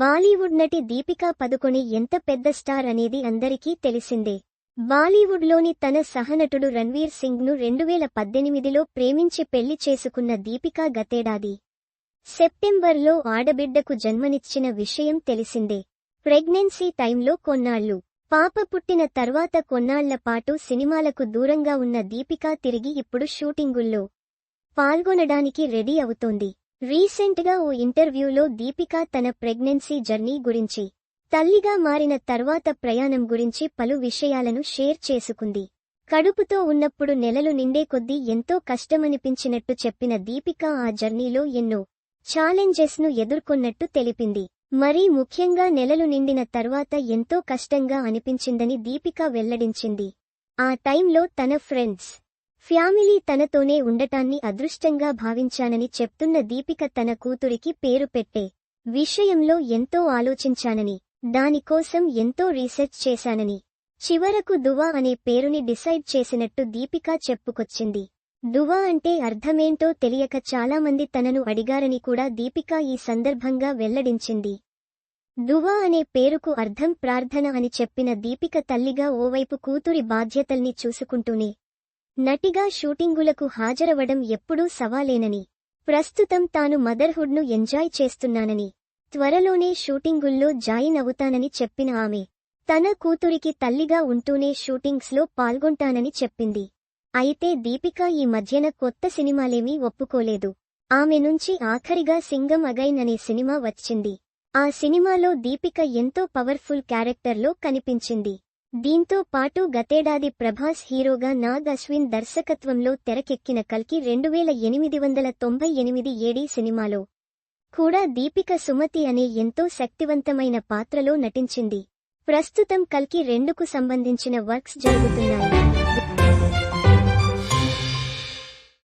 బాలీవుడ్ నటి దీపికా పదుకొణి ఎంత పెద్ద స్టార్ అనేది అందరికీ తెలిసిందే. బాలీవుడ్లోని తన సహనటుడు రణ్వీర్ సింగ్ను రెండువేల పద్దెనిమిదిలో ప్రేమించి పెళ్ళి చేసుకున్న దీపికా గతేడాది. సెప్టెంబర్లో ఆడబిడ్డకు జన్మనిచ్చిన విషయం తెలిసిందే. ప్రెగ్నెన్సీ టైంలో కొన్నాళ్ళు పాప పుట్టిన తర్వాత కొన్నాళ్ళపాటు సినిమాలకు దూరంగా ఉన్న దీపికా తిరిగి ఇప్పుడు షూటింగుల్లో పాల్గొనడానికి రెడీ అవుతోంది. రీసెంట్గా ఓ ఇంటర్వ్యూలో దీపికా తన ప్రెగ్నెన్సీ జర్నీ గురించి తల్లిగా మారిన తర్వాత ప్రయాణం గురించి పలు విషయాలను షేర్ చేసుకుంది. కడుపుతో ఉన్నప్పుడు నెలలు నిండే కొద్దీ ఎంతో కష్టమనిపించినట్టు చెప్పిన దీపిక ఆ జర్నీలో ఎన్నో ఛాలెంజెస్ను ఎదుర్కొన్నట్టు తెలిపింది. మరీ ముఖ్యంగా నెలలు నిండిన తర్వాత ఎంతో కష్టంగా అనిపించిందని దీపిక వెల్లడించింది. ఆ టైంలో తన ఫ్రెండ్స్ ఫ్యామిలీ తనతోనే ఉండటాన్ని అదృష్టంగా భావించానని చెప్తున్న దీపిక తన కూతురికి పేరు పెట్టే విషయంలో ఎంతో ఆలోచించానని దానికోసం ఎంతో రీసెర్చ్ చేశానని. చివరకు దువా అనే పేరుని డిసైడ్ చేసినట్టు దీపిక చెప్పుకొచ్చింది. దువా అంటే అర్థమేంటో తెలియక చాలామంది తనను అడిగారని కూడా దీపిక ఈ సందర్భంగా వెల్లడించింది. దువా అనే పేరుకు అర్థం ప్రార్థన అని చెప్పిన దీపిక తల్లిగా ఓవైపు కూతురి బాధ్యతల్ని చూసుకుంటూనే నటిగా షూటింగులకు హాజరవడం ఎప్పుడూ సవాలేనని. ప్రస్తుతం తాను మదర్హుడ్ను ఎంజాయ్ చేస్తున్నానని. త్వరలోనే షూటింగుల్లో జాయిన్ అవుతానని చెప్పిన ఆమె. తన కూతురికి తల్లిగా ఉంటూనే షూటింగ్స్లో పాల్గొంటానని చెప్పింది. అయితే దీపిక ఈ మధ్యన కొత్త సినిమాలేమీ ఒప్పుకోలేదు. ఆమె నుంచి ఆఖరిగా సింగం అగైన్ అనే సినిమా వచ్చింది. ఆ సినిమాలో దీపిక ఎంతో పవర్ఫుల్ క్యారెక్టర్లో కనిపించింది. దీంతో పాటు గతేడాది ప్రభాస్ హీరోగా నాగ్ అశ్విన్ దర్శకత్వంలో తెరకెక్కిన కల్కి రెండువేల ఎనిమిది వందల తొంభై ఎనిమిది ఏడీ సినిమాలో కూడా దీపిక సుమతి అనే ఎంతో శక్తివంతమైన పాత్రలో నటించింది. ప్రస్తుతం కల్కి రెండుకు సంబంధించిన వర్క్స్ జరుగుతున్నాయి.